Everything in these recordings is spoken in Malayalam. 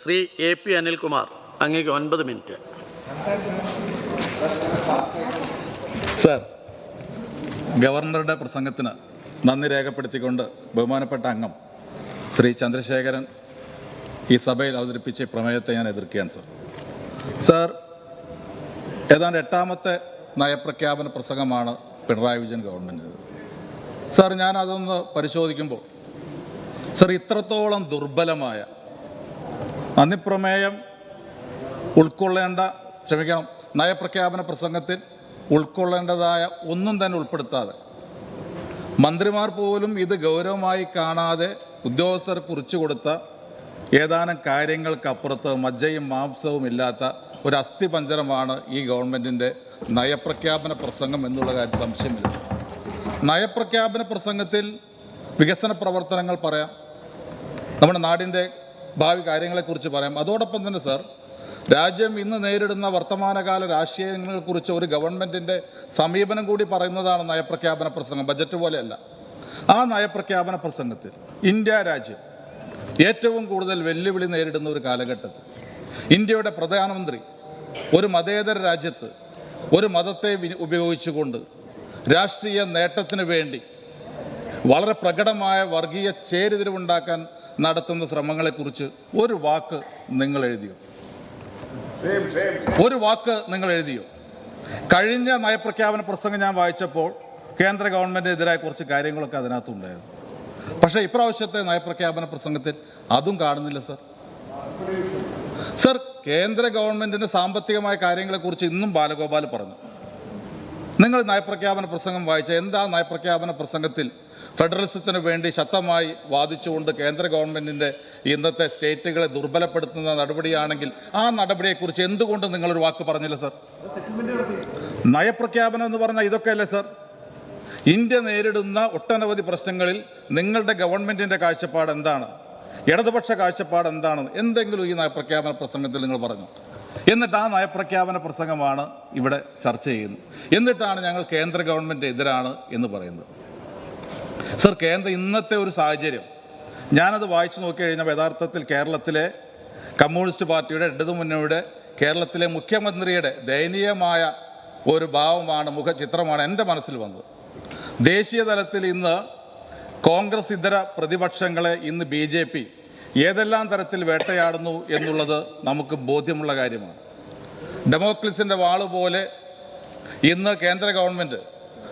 ശ്രീ എ പി അനിൽകുമാർ അങ്ങേക്ക് ഒൻപത് മിനിറ്റ്. സർ ഗവർണറുടെ പ്രസംഗത്തിന് നന്ദി രേഖപ്പെടുത്തിക്കൊണ്ട് ബഹുമാനപ്പെട്ട അംഗം ശ്രീ ചന്ദ്രശേഖരൻ ഈ സഭയിൽ അവതരിപ്പിച്ച പ്രമേയത്തെ ഞാൻ എതിർക്കുകയാണ് സർ. സർ ഏതാണ്ട് എട്ടാമത്തെ നയപ്രഖ്യാപന പ്രസംഗമാണ് പിണറായി വിജയൻ ഗവൺമെന്റ് സർ ഞാൻ അതൊന്ന് പരിശോധിക്കുമ്പോൾ സർ ഇത്രത്തോളം ദുർബലമായ നന്ദിപ്രമേയം ഉൾക്കൊള്ളേണ്ട ക്ഷമിക്കണം നയപ്രഖ്യാപന പ്രസംഗത്തിൽ ഉൾക്കൊള്ളേണ്ടതായ ഒന്നും തന്നെ ഉൾപ്പെടുത്താതെ മന്ത്രിമാർ പോലും ഇത് ഗൗരവമായി കാണാതെ ഉദ്യോഗസ്ഥർ കുറിച്ചു കൊടുത്ത ഏതാനും കാര്യങ്ങൾക്കപ്പുറത്ത് മജ്ജയും മാംസവും ഇല്ലാത്ത ഒരു അസ്ഥിപഞ്ചരമാണ് ഈ ഗവൺമെന്റിന്റെ നയപ്രഖ്യാപന പ്രസംഗം എന്നുള്ള കാര്യം സംശയമില്ല. നയപ്രഖ്യാപന പ്രസംഗത്തിൽ വികസന പ്രവർത്തനങ്ങൾ പറയാം. നമ്മുടെ നാടിന്റെ ഭാവി കാര്യങ്ങളെക്കുറിച്ച് പറയാം. അതോടൊപ്പം തന്നെ സർ രാജ്യം ഇന്ന് നേരിടുന്ന വർത്തമാനകാല രാഷ്ട്രീയങ്ങളെക്കുറിച്ച് ഒരു ഗവൺമെന്റിന്റെ സമീപനം കൂടി പറയുന്നതാണ് നയപ്രഖ്യാപന പ്രസംഗം. ബജറ്റ് പോലെയല്ല. ആ നയപ്രഖ്യാപന പ്രസംഗത്തിൽ ഇന്ത്യ രാജ്യം ഏറ്റവും കൂടുതൽ വെല്ലുവിളി നേരിടുന്ന ഒരു കാലഘട്ടത്തിൽ ഇന്ത്യയുടെ പ്രധാനമന്ത്രി ഒരു മതേതര രാജ്യത്ത് ഒരു മതത്തെ ഉപയോഗിച്ചുകൊണ്ട് രാഷ്ട്രീയ നേട്ടത്തിന് വേണ്ടി വളരെ പ്രകടമായ വർഗീയ ചേരിതിരിവുണ്ടാക്കാൻ നടത്തുന്ന ശ്രമങ്ങളെക്കുറിച്ച് ഒരു വാക്ക് നിങ്ങൾ എഴുതിയോ? ഒരു വാക്ക് നിങ്ങൾ എഴുതിയോ? കഴിഞ്ഞ നയപ്രഖ്യാപന പ്രസംഗം ഞാൻ വായിച്ചപ്പോൾ കേന്ദ്ര ഗവൺമെന്റിനെതിരായ കുറച്ച് കാര്യങ്ങളൊക്കെ അതിനകത്തുണ്ടായിരുന്നു. പക്ഷേ ഇപ്രാവശ്യത്തെ നയപ്രഖ്യാപന പ്രസംഗത്തിൽ അതും കാണുന്നില്ല സർ. സർ കേന്ദ്ര ഗവൺമെന്റിന്റെ സാമ്പത്തികമായ കാര്യങ്ങളെക്കുറിച്ച് ഇന്നും ബാലഗോപാൽ പറഞ്ഞു. നിങ്ങൾ നയപ്രഖ്യാപന പ്രസംഗം വായിച്ച എന്താ നയപ്രഖ്യാപന പ്രസംഗത്തിൽ ഫെഡറലിസത്തിന് വേണ്ടി ശക്തമായി വാദിച്ചുകൊണ്ട് കേന്ദ്ര ഗവൺമെന്റിന്റെ ഇന്നത്തെ സ്റ്റേറ്റുകളെ ദുർബലപ്പെടുത്തുന്ന നടപടിയാണെങ്കിൽ ആ നടപടിയെക്കുറിച്ച് എന്തുകൊണ്ട് നിങ്ങളൊരു വാക്ക് പറഞ്ഞില്ല സർ? നയപ്രഖ്യാപനം എന്ന് പറഞ്ഞാൽ ഇതൊക്കെയല്ലേ സർ? ഇന്ത്യ നേരിടുന്ന ഒട്ടനവധി പ്രശ്നങ്ങളിൽ നിങ്ങളുടെ ഗവൺമെന്റിന്റെ കാഴ്ചപ്പാട് എന്താണ്? ഇടതുപക്ഷ കാഴ്ചപ്പാട് എന്താണ്? എന്തെങ്കിലും ഈ നയപ്രഖ്യാപന പ്രസംഗത്തിൽ നിങ്ങൾ പറഞ്ഞു? എന്നിട്ട് ആ നയപ്രഖ്യാപന പ്രസംഗമാണ് ഇവിടെ ചർച്ച ചെയ്യുന്നത്. എന്നിട്ടാണ് ഞങ്ങൾ കേന്ദ്ര ഗവൺമെന്റ് എതിരാണ് എന്ന് പറയുന്നത്. സർ കേന്ദ്ര ഇന്നത്തെ ഒരു സാഹചര്യം. ഞാനത് വായിച്ചു നോക്കി കഴിഞ്ഞപ്പോൾ യഥാർത്ഥത്തിൽ കേരളത്തിലെ കമ്മ്യൂണിസ്റ്റ് പാർട്ടിയുടെ ഇടതുമുന്നണിയുടെ കേരളത്തിലെ മുഖ്യമന്ത്രിയുടെ ദയനീയമായ ഒരു ഭാവമാണ് മുഖചിത്രമാണ് എന്റെ മനസ്സിൽ വന്നത്. ദേശീയ തലത്തിൽ ഇന്ന് കോൺഗ്രസ് ഇതര പ്രതിപക്ഷങ്ങളെ ഇന്ന് ബി ജെ പി ഏതെല്ലാം തരത്തിൽ വേട്ടയാടുന്നു എന്നുള്ളത് നമുക്ക് ബോധ്യമുള്ള കാര്യമാണ്. ഡെമോക്രസിന്റെ വാൾ പോലെ ഇന്ന് കേന്ദ്ര ഗവൺമെന്റ്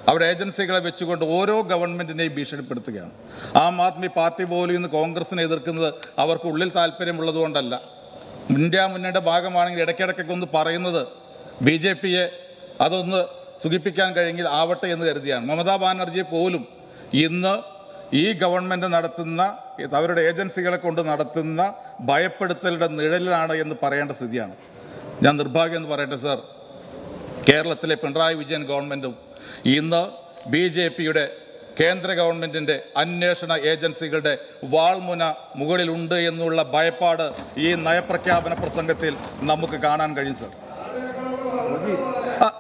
അവിടെ ഏജൻസികളെ വെച്ചുകൊണ്ട് ഓരോ ഗവൺമെന്റിനെയും ഭീഷണിപ്പെടുത്തുകയാണ്. ആം ആദ്മി പാർട്ടി പോലും ഇന്ന് കോൺഗ്രസിനെ എതിർക്കുന്നത് അവർക്ക് ഉള്ളിൽ താല്പര്യമുള്ളത് കൊണ്ടല്ല. ഇന്ത്യ മുന്നണിയുടെ ഭാഗമാണെങ്കിൽ ഇടയ്ക്കിടയ്ക്കൊക്കെ ഒന്ന് പറയുന്നത് ബി ജെ പിയെ അതൊന്ന് സുഖിപ്പിക്കാൻ കഴിയെങ്കിൽ ആവട്ടെ എന്ന് കരുതിയാണ്. മമതാ ബാനർജി പോലും ഇന്ന് ഈ ഗവൺമെന്റ് നടത്തുന്ന അവരുടെ ഏജൻസികളെ കൊണ്ട് നടത്തുന്ന ഭയപ്പെടുത്തലുടെ നിഴലിലാണ് എന്ന് പറയേണ്ട സ്ഥിതിയാണ്. ഞാൻ നിർഭാഗ്യം എന്ന് പറയട്ടെ സർ. കേരളത്തിലെ പിണറായി വിജയൻ ഗവൺമെന്റും ഇന്ന് ബി ജെ പിയുടെ കേന്ദ്ര ഗവൺമെന്റിന്റെ അന്വേഷണ ഏജൻസികളുടെ വാൾമുന മുകളിലുണ്ട് എന്നുള്ള ഭയപ്പാട് ഈ നയപ്രഖ്യാപന പ്രസംഗത്തിൽ നമുക്ക് കാണാൻ കഴിയും സർ.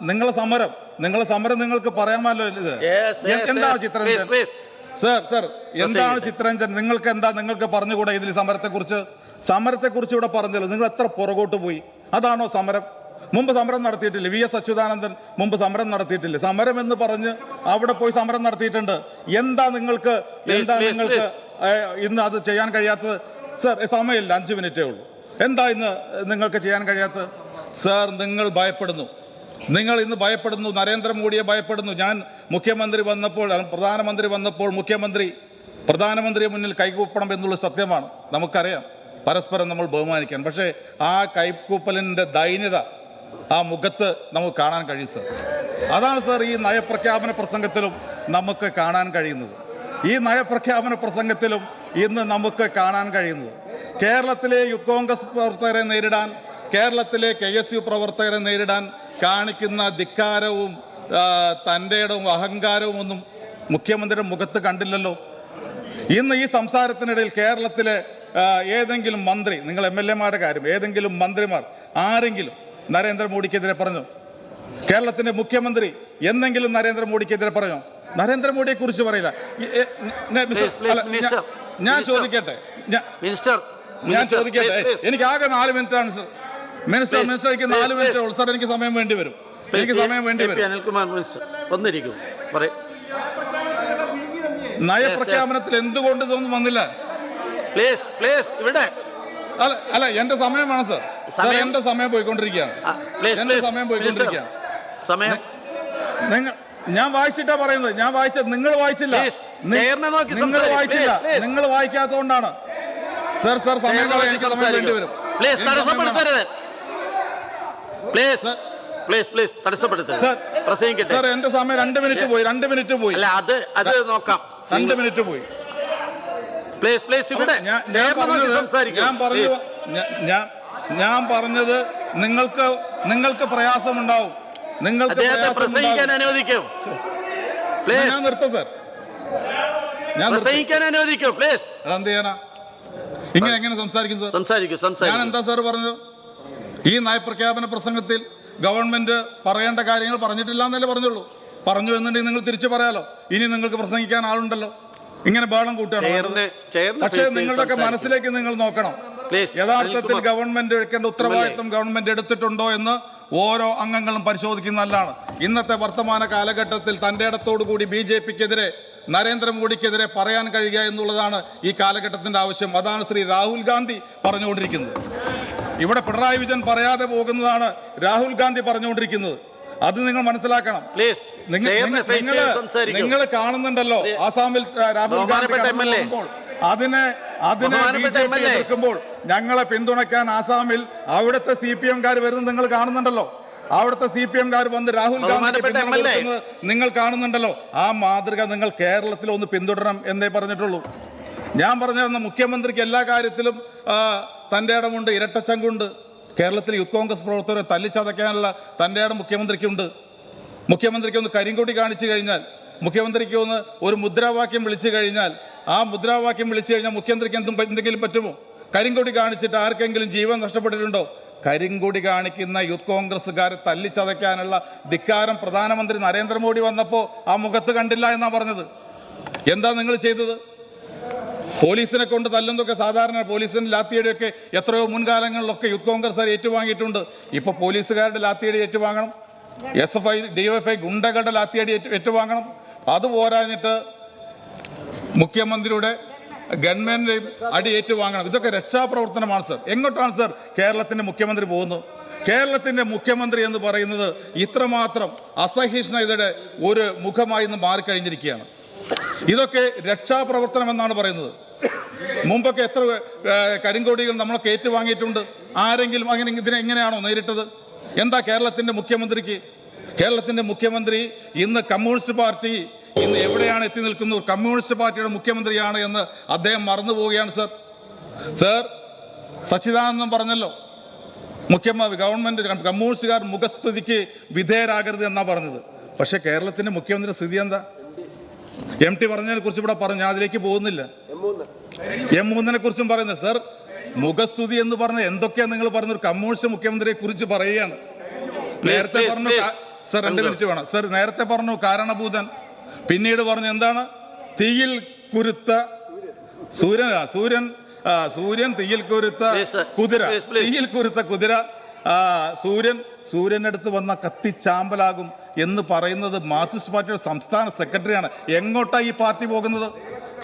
നിങ്ങളെ സമരം നിങ്ങളെ സമരം നിങ്ങൾക്ക് പറയാമല്ലോ ഇത്. എന്താണ് yes, സർ സർ എന്താണ്. ചിത്രരഞ്ജൻ? നിങ്ങൾക്ക് എന്താ നിങ്ങൾക്ക് പറഞ്ഞുകൂടെ ഇതിൽ സമരത്തെക്കുറിച്ച്? സമരത്തെക്കുറിച്ച് ഇവിടെ പറഞ്ഞല്ലോ. നിങ്ങൾ എത്ര പുറകോട്ട് പോയി? അതാണോ സമരം? മുമ്പ് സമരം നടത്തിയിട്ടില്ല? വി എസ് അച്യുതാനന്ദൻ മുമ്പ് സമരം നടത്തിയിട്ടില്ല? സമരം എന്ന് പറഞ്ഞ് അവിടെ പോയി സമരം നടത്തിയിട്ടുണ്ട്. എന്താ നിങ്ങൾക്ക് എന്താ നിങ്ങൾക്ക്. ഇന്ന് അത് ചെയ്യാൻ കഴിയാത്തത്? സർ സമയമില്ല. അഞ്ച് മിനിറ്റേ ഉള്ളൂ. എന്താ ഇന്ന് നിങ്ങൾക്ക് ചെയ്യാൻ കഴിയാത്തത്? സർ നിങ്ങൾ ഭയപ്പെടുന്നു. നിങ്ങൾ ഇന്ന് ഭയപ്പെടുന്നു നരേന്ദ്രമോദിയെ ഭയപ്പെടുന്നു. ഞാൻ മുഖ്യമന്ത്രി വന്നപ്പോൾ പ്രധാനമന്ത്രി വന്നപ്പോൾ മുഖ്യമന്ത്രി പ്രധാനമന്ത്രിയെ മുന്നിൽ കൈകൂപ്പണം എന്നുള്ള സത്യമാണ്. നമുക്കറിയാം. പരസ്പരം നമ്മൾ ബഹുമാനിക്കാൻ. പക്ഷേ ആ കൈക്കൂപ്പലിന്റെ ദൈന്യത ആ മുഖത്ത് നമുക്ക് കാണാൻ കഴിയും സർ. അതാണ് സർ ഈ നയപ്രഖ്യാപന പ്രസംഗത്തിലും നമുക്ക് കാണാൻ കഴിയുന്നത്. ഈ നയപ്രഖ്യാപന പ്രസംഗത്തിലും ഇന്ന് നമുക്ക് കാണാൻ കഴിയുന്നത്. കേരളത്തിലെ യൂത്ത് കോൺഗ്രസ് പ്രവർത്തകരെ നേരിടാൻ കേരളത്തിലെ കെ എസ് യു പ്രവർത്തകരെ നേരിടാൻ കാണിക്കുന്ന ധിക്കാരവും തന്റെ ഇടവും അഹങ്കാരവും ഒന്നും മുഖ്യമന്ത്രിയുടെ മുഖത്ത് കണ്ടില്ലല്ലോ. ഇന്ന് ഈ സംസാരത്തിനിടയിൽ കേരളത്തിലെ ഏതെങ്കിലും മന്ത്രി നിങ്ങൾ എം എൽ എമാരുടെ കാര്യം ഏതെങ്കിലും മന്ത്രിമാർ ആരെങ്കിലും നരേന്ദ്രമോദിക്കെതിരെ പറഞ്ഞു? കേരളത്തിന്റെ മുഖ്യമന്ത്രി എന്തെങ്കിലും നരേന്ദ്രമോദിക്കെതിരെ പറഞ്ഞോ? നരേന്ദ്രമോദിയെ കുറിച്ച് പറയില്ല. ഞാൻ- ചോദിക്കട്ടെ. ഞാൻ ചോദിക്കട്ടെ. എനിക്ക് ആകെ നാല് മിനിറ്റ് ആണ് സർ മിനിസ്റ്റർ മിനിസ്റ്റർ എനിക്ക് നാല് മിനിറ്റ്. ഉള്ളൂ. സാർ എനിക്ക് സമയം വേണ്ടി വരും. എനിക്ക് സമയം വേണ്ടി വരും. അനിൽകുമാർ മിനിസ്റ്റർ വന്നിരിക്കും. പറയും. നയപ്രഖ്യാപനത്തിൽ എന്തുകൊണ്ട് ഇതൊന്നും വന്നില്ല? പ്ലീസ് പ്ലീസ് ഇവിടെ. അല്ല അല്ല എന്റെ സമയം വേണം സർ. സാർ എന്റെ സമയം പോയിക്കൊണ്ടിരിക്കുകയാണ്. എന്റെ സമയം പോയിക്കൊണ്ടിരിക്കുകയാണ്. സമയം? നിങ്ങൾ ഞാൻ വായിച്ചിട്ടാ പറയുന്നത്. ഞാൻ വായിച്ചത് നിങ്ങൾ വായിച്ചില്ല. നിങ്ങൾ വായിച്ചില്ല. നിങ്ങൾ വായിക്കാത്തതുകൊണ്ടാണ്. സർ സർ സമയം എനിക്ക് സമയം വേണ്ടി വരും. Please please. പ്ലീസ് തടസ്സപ്പെടുത്തരുത്. പ്രസംഗിക്കട്ടെ. സർ എന്റെ സമയം രണ്ട് മിനിറ്റ് പോയി രണ്ട് മിനിറ്റ് പോയി. അല്ല അത് അത് നോക്കാം. രണ്ട് മിനിറ്റ് പോയി. പ്ലീസ് പ്ലീസ് ഇവിടെ. ഞാൻ പറഞ്ഞു ഞാൻ- ഞാൻ പറഞ്ഞത് നിങ്ങൾക്ക് നിങ്ങൾക്ക് പ്രയാസമുണ്ടാവും. നിങ്ങൾക്ക് പ്രസംഗിക്കാൻ അനുവദിക്കും. ഞാൻ നിർത്തും സർ ഞാൻ പ്രസംഗിക്കാൻ അനുവദിക്കൂ പ്ലീസ് അതെന്ത് ചെയ്യാനാ? ഇങ്ങനെ എങ്ങനെ സംസാരിക്കും സർ സംസാരിക്കൂ ഞാൻ എന്താ സാർ പറഞ്ഞത്? ഈ നയപ്രഖ്യാപന പ്രസംഗത്തിൽ ഗവൺമെന്റ് പറയേണ്ട കാര്യങ്ങൾ പറഞ്ഞിട്ടില്ല എന്നല്ലേ പറഞ്ഞുള്ളൂ. പറഞ്ഞു എന്നുണ്ടെങ്കിൽ നിങ്ങൾ തിരിച്ചു പറയാലോ. ഇനി നിങ്ങൾക്ക് പ്രസംഗിക്കാൻ ആളുണ്ടല്ലോ. ഇങ്ങനെ ബഹളം കൂട്ടുകയാണ്. പക്ഷേ നിങ്ങളുടെ ഒക്കെ നിങ്ങളുടെയൊക്കെ മനസ്സിലേക്ക് നിങ്ങൾ നോക്കണം. യഥാർത്ഥത്തിൽ ഗവൺമെന്റ് എടുക്കേണ്ട ഉത്തരവാദിത്വം ഗവൺമെന്റ് എടുത്തിട്ടുണ്ടോ എന്ന് ഓരോ അംഗങ്ങളും പരിശോധിക്കുന്നതല്ലാണ് ഇന്നത്തെ വർത്തമാന കാലഘട്ടത്തിൽ തന്റെ ഇടത്തോടു കൂടി ബി ജെ പിക്കെതിരെ നരേന്ദ്രമോദിക്കെതിരെ പറയാൻ കഴിയുക എന്നുള്ളതാണ് ഈ കാലഘട്ടത്തിന്റെ ആവശ്യം. അതാണ് ശ്രീ രാഹുൽ ഗാന്ധി പറഞ്ഞുകൊണ്ടിരിക്കുന്നത്. ഇവിടെ പിണറായി വിജയൻ പറയാതെ പോകുന്നതാണ് രാഹുൽ ഗാന്ധി പറഞ്ഞുകൊണ്ടിരിക്കുന്നത്. അത് നിങ്ങൾ മനസ്സിലാക്കണം. പ്ലീസ് നിങ്ങൾ കാണുന്നുണ്ടല്ലോ ആസാമിൽ രാഹുൽ ഗാന്ധി അതിനെ അതിനെ എതിർക്കുമ്പോൾ ഞങ്ങളെ പിന്തുണയ്ക്കാൻ ആസാമിൽ അവിടുത്തെ സി പി എംകാർ വരുന്നത് നിങ്ങൾ കാണുന്നുണ്ടല്ലോ. അവിടുത്തെ സി പി എംകാർ വന്ന് രാഹുൽ ഗാന്ധി നിങ്ങൾ കാണുന്നുണ്ടല്ലോ. ആ മാതൃക നിങ്ങൾ കേരളത്തിൽ ഒന്ന് പിന്തുടരണം എന്നേ പറഞ്ഞിട്ടുള്ളൂ. ഞാൻ പറഞ്ഞ മുഖ്യമന്ത്രിക്ക് എല്ലാ കാര്യത്തിലും ആ, തന്റെ ഇടമുണ്ട് ഇരട്ടച്ചങ്കുണ്ട്. കേരളത്തിൽ യൂത്ത് കോൺഗ്രസ് പ്രവർത്തകരെ തല്ലിച്ചതയ്ക്കാനുള്ള തന്റെ ഇടം മുഖ്യമന്ത്രിക്കുണ്ട്. മുഖ്യമന്ത്രിക്ക് ഒന്ന് കരിങ്കൊടി കാണിച്ചു കഴിഞ്ഞാൽ മുഖ്യമന്ത്രിക്ക് ഒന്ന് ഒരു മുദ്രാവാക്യം വിളിച്ചു കഴിഞ്ഞാൽ ആ മുദ്രാവാക്യം വിളിച്ചു കഴിഞ്ഞാൽ മുഖ്യമന്ത്രിക്ക് എന്തും എന്തെങ്കിലും പറ്റുമോ? കരിങ്കൊടി കാണിച്ചിട്ട് ആർക്കെങ്കിലും ജീവൻ നഷ്ടപ്പെട്ടിട്ടുണ്ടോ? കരിങ്കൊടി കാണിക്കുന്ന യൂത്ത് കോൺഗ്രസ്സുകാരെ തല്ലിച്ചതയ്ക്കാനുള്ള ധിക്കാരം പ്രധാനമന്ത്രി നരേന്ദ്രമോദി വന്നപ്പോൾ ആ മുഖത്ത് കണ്ടില്ല എന്നാ പറഞ്ഞത്. എന്താ നിങ്ങൾ ചെയ്തത്? പോലീസിനെ കൊണ്ട് തല്ലുന്നതൊക്കെ സാധാരണ പോലീസിന് ലാത്തിയുടെ ഒക്കെ എത്രയോ മുൻകാലങ്ങളിലൊക്കെ യൂത്ത് കോൺഗ്രസ് ഏറ്റുവാങ്ങിയിട്ടുണ്ട്. ഇപ്പൊ പോലീസുകാരുടെ ലാത്തിയടി ഏറ്റുവാങ്ങണം. എസ് എഫ് ഐ ഡിവൈഎഫ്ഐ ഗുണ്ടകളുടെ ലാത്തിയടി ഏറ്റു- ഏറ്റുവാങ്ങണം. അത് പോരാഞ്ഞിട്ട് മുഖ്യമന്ത്രിയുടെ ഗവൺമെന്റിന്റെയും അടി ഏറ്റുവാങ്ങണം. ഇതൊക്കെ രക്ഷാപ്രവർത്തനമാണ് സർ. എങ്ങോട്ടാണ് സർ കേരളത്തിന്റെ മുഖ്യമന്ത്രി പോകുന്നത്? കേരളത്തിന്റെ മുഖ്യമന്ത്രി എന്ന് പറയുന്നത് ഇത്രമാത്രം അസഹിഷ്ണുതയുടെ ഒരു മുഖമായി ഇന്ന് മാറിക്കഴിഞ്ഞിരിക്കുകയാണ്. ഇതൊക്കെ രക്ഷാപ്രവർത്തനം എന്നാണ് പറയുന്നത്. മുമ്പൊക്കെ എത്ര കരിങ്കോടികൾ നമ്മളൊക്കെ ഏറ്റുവാങ്ങിയിട്ടുണ്ട് ആരെങ്കിലും അങ്ങനെ ഇതിനെ എങ്ങനെയാണോ നേരിട്ടത്? എന്താ കേരളത്തിന്റെ മുഖ്യമന്ത്രിക്ക്? കേരളത്തിന്റെ മുഖ്യമന്ത്രി ഇന്ന് കമ്മ്യൂണിസ്റ്റ് പാർട്ടി ഇന്ന് എവിടെയാണ് എത്തി നിൽക്കുന്നത് കമ്മ്യൂണിസ്റ്റ് പാർട്ടിയുടെ മുഖ്യമന്ത്രിയാണ് എന്ന് അദ്ദേഹം മറന്നു പോവുകയാണ് സർ. സർ സച്ചിദാനന്ദൻ പറഞ്ഞല്ലോ. മുഖ്യമന്ത്രി ഗവൺമെന്റ് കമ്മ്യൂണിസ്റ്റുകാർ മുഖസ്തുതിക്ക് വിധേയരാകരുത് എന്നാ പറഞ്ഞത്. പക്ഷെ കേരളത്തിന്റെ മുഖ്യമന്ത്രി സ്ഥിതി എന്താ? എം ടി പറഞ്ഞതിനെ കുറിച്ച് ഇവിടെ പറഞ്ഞു ഞാൻ അതിലേക്ക് പോകുന്നില്ല. എം മൂന്നിനെ കുറിച്ചും പറയുന്നത് സർ മുഖസ്തുതി എന്ന് പറഞ്ഞ എന്തൊക്കെയാണ് നിങ്ങൾ പറഞ്ഞ ഒരു കമ്മ്യൂണിസ്റ്റ് മുഖ്യമന്ത്രിയെ കുറിച്ച് പറയുകയാണ്. നേരത്തെ പറഞ്ഞു സർ രണ്ട്. മിനിറ്റ് വേണം. സർ നേരത്തെ പറഞ്ഞു കാരണഭൂതൻ പിന്നീട് പറഞ്ഞു എന്താണ്? തീയിൽ കുരുത്ത സൂര്യൻ സൂര്യൻ സൂര്യൻ തീയിൽ കുരുത്ത. കുതിര. തീയിൽ കുരുത്ത കുതിര സൂര്യൻ സൂര്യനടുത്ത് വന്ന കത്തിച്ചാമ്പലാകും എന്ന് പറയുന്നത് മാർക്സിസ്റ്റ് പാർട്ടിയുടെ സംസ്ഥാന സെക്രട്ടറിയാണ്. എങ്ങോട്ടാണ് ഈ പാർട്ടി പോകുന്നത്?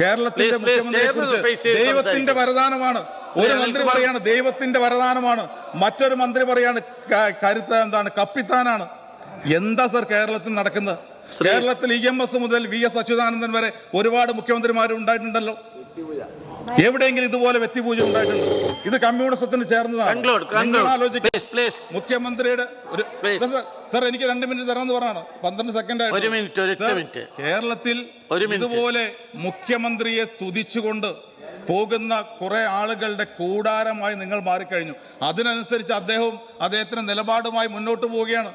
കേരളത്തിന്റെ Please, please, മുഖ്യമന്ത്രിയെ കുറിച്ച് chairman face ചെയ്ത് ദൈവത്തിന്റെ വരദാനമാണ്. ഒരു മന്ത്രി പറയാണ് ദൈവത്തിന്റെ വരദാനമാണ്. മറ്റൊരു മന്ത്രി പറയാണ് കരുത്ത എന്താണ്? കപ്പിത്താനാണ്. എന്താ സർ കേരളത്തിൽ നടക്കുന്നത്? കേരളത്തിൽ ഇ എം എസ് മുതൽ വി എസ് അച്യുതാനന്ദൻ വരെ ഒരുപാട് മുഖ്യമന്ത്രിമാർ ഉണ്ടായിട്ടുണ്ടല്ലോ എവിടെയെങ്കിലും ഇതുപോലെ വ്യക്തിപൂജ ഉണ്ടായിട്ടുണ്ട്. ഇത് കമ്മ്യൂണിസത്തിന് ചേർന്നതാണ്. മുഖ്യമന്ത്രിയുടെ ഒരു സാർ എനിക്ക് രണ്ട് മിനിറ്റ് തരാമെന്ന് പറഞ്ഞാണ്. പന്ത്രണ്ട് സെക്കൻഡ് ഒരു മിനിറ്റ്, ഒരു മിനിറ്റ്. കേരളത്തിൽ ഇതുപോലെ മുഖ്യമന്ത്രിയെ സ്തുതിച്ചുകൊണ്ട് പോകുന്ന കുറെ ആളുകളുടെ കൂടാരമായി നിങ്ങൾ മാറിക്കഴിഞ്ഞു. അതിനനുസരിച്ച് അദ്ദേഹവും അദ്ദേഹത്തിന്റെ നിലപാടുമായി മുന്നോട്ട് പോവുകയാണ്.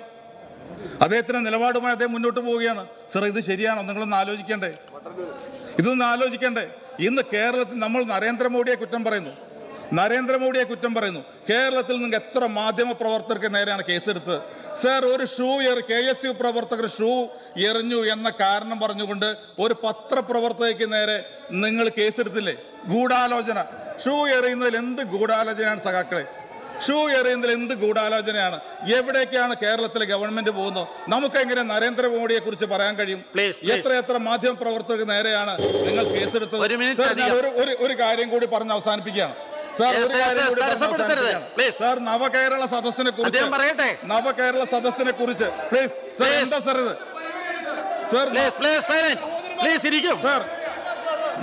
അദ്ദേഹത്തിന്റെ നിലപാടുമായി അദ്ദേഹം മുന്നോട്ട് പോവുകയാണ്. സാർ ഇത് ശരിയാണോ? നിങ്ങളൊന്ന് ആലോചിക്കണ്ടേ? ഇതൊന്ന് ആലോചിക്കണ്ടേ? ഇന്ന് കേരളത്തിൽ നമ്മൾ നരേന്ദ്രമോദിയെ കുറ്റം പറയുന്നു. നരേന്ദ്രമോദിയെ കുറ്റം പറയുന്നു. കേരളത്തിൽ നിന്ന് എത്ര മാധ്യമ പ്രവർത്തകർക്ക് നേരെയാണ് കേസെടുത്തത്? സാർ ഒരു ഷൂ എറി കെ എസ് യു പ്രവർത്തകർ ഷൂ എറിഞ്ഞു എന്ന കാരണം പറഞ്ഞുകൊണ്ട് ഒരു പത്രപ്രവർത്തകയ്ക്ക് നേരെ നിങ്ങൾ കേസെടുത്തില്ലേ? ഗൂഢാലോചന. ഷൂ എറിയുന്നതിൽ എന്ത് ഗൂഢാലോചനയാണ് സഖാക്കളെ? ഷൂ എറിയുന്നതിൽ എന്ത് ഗൂഢാലോചനയാണ്? എവിടേക്കാണ് കേരളത്തിലെ ഗവൺമെന്റ് പോകുന്നത്? നമുക്കെങ്ങനെ നരേന്ദ്രമോദിയെ കുറിച്ച് പറയാൻ കഴിയും. എത്ര എത്ര മാധ്യമ പ്രവർത്തകർക്ക് നേരെയാണ് നിങ്ങൾ കേസെടുത്തത്? ഒരു ഒരു കാര്യം കൂടി പറഞ്ഞ് അവസാനിപ്പിക്കുകയാണ്. സാർ നവകേരള സദസ്സിനെ കുറിച്ച് പറയട്ടെ. നവകേരള സദസ്സിനെ കുറിച്ച്. Please sir. എന്താ സാർ ഇത്? സർ പ്ലീസ് ഇരിക്കും. സർ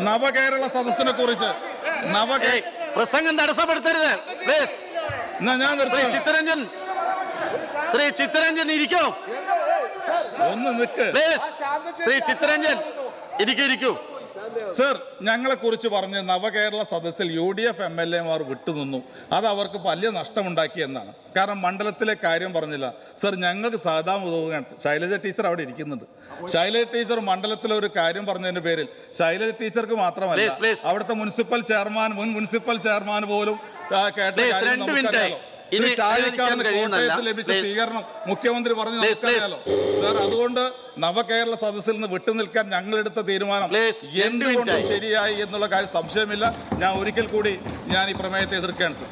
നവകേരള സദസ്സിനെ കുറിച്ച്. നവകേ പ്രസംഗം തടസ്സപ്പെടുത്തരുത്. പ്ലീസ് ഞാൻ ശ്രീ. ചിത്തരഞ്ജൻ ശ്രീ ചിത്തരഞ്ജൻ ഇരിക്കൂ. ഒന്ന് നിൽക്ക് പ്ലീസ് ശ്രീ ചിത്തരഞ്ജൻ ഇരിക്കൂ ഇരിക്കൂ. സർ ഞങ്ങളെ കുറിച്ച് പറഞ്ഞ് നവകേരള സദസ്സിൽ U D F M L എമാർ വിട്ടുനിന്നു അത് അവർക്ക് വലിയ നഷ്ടമുണ്ടാക്കി എന്നാണ് കാരണം മണ്ഡലത്തിലെ കാര്യം പറഞ്ഞില്ല സർ ഞങ്ങൾക്ക് സാധാ ഉദവുകയാണ് ശൈലജ ടീച്ചർ അവിടെ ഇരിക്കുന്നുണ്ട് ശൈലജ ടീച്ചർ മണ്ഡലത്തിലെ ഒരു കാര്യം പറഞ്ഞതിന്റെ പേരിൽ ശൈലജ ടീച്ചർക്ക് മാത്രമല്ല. അവിടുത്തെ മുനിസിപ്പൽ ചെയർമാൻ മുൻ മുനിസിപ്പൽ ചെയർമാൻ പോലും കേട്ട കാര്യം. നമുക്കറിയാലോ. ഇനി കോട്ടയത്ത് ലഭിച്ച. സ്വീകരണം മുഖ്യമന്ത്രി പറഞ്ഞു. നമുക്കറിയാലോ. സാർ അതുകൊണ്ട് നവകേരള സദസ്സിൽ നിന്ന് വിട്ടുനിൽക്കാൻ ഞങ്ങൾ എടുത്ത തീരുമാനം എന്തുകൊണ്ടും ശരിയായി എന്നുള്ള കാര്യം സംശയമില്ല. ഞാൻ ഒരിക്കൽ കൂടി ഞാൻ ഈ പ്രമേയത്തെ എതിർക്കുകയാണ് സർ.